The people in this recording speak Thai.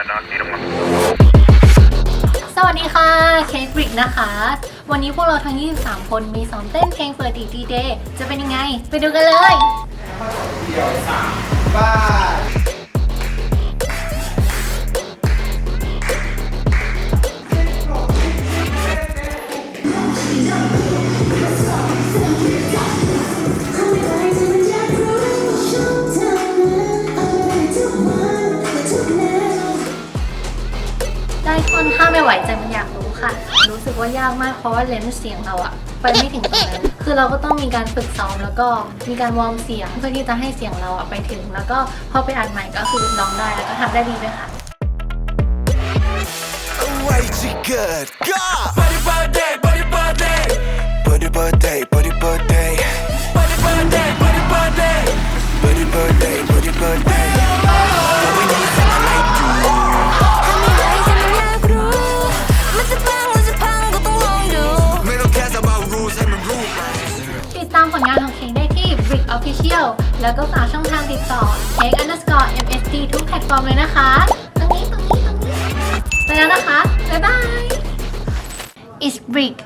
สวัสดีค่ะ เค้กบริกนะคะ วันนี้พวกเราทั้ง 23 คนมีซ้อมเต้นเพลงเปิดดีดีเดย์จะเป็นยังไง ไปดูกันเลย ได้ค่อนถ้าไม่ไหวใจมันอยากรู้ค่ะ รู้สึกว่ายากมากเพราะว่าเลนส์เสียงเราอะไปไม่ถึงตรงนั้น คือเราก็ต้องมีการฝึกซ้อมแล้วก็มีการวอร์มเสียงเพื่อที่จะให้เสียงเราอะไปถึง แล้วก็พอไปอัดใหม่ก็คือร้องได้แล้วก็ทำได้ดีด้วยค่ะ way too good. Go! Official แล้วก็ฝากช่องทางติดต่อ Take underscore MST ทุกแพลตฟอร์มเลยนะคะ ตรงนี้ ตรงนี้ ตรงนี้ ไปแล้วนะคะ บ๊ายบาย It's Brick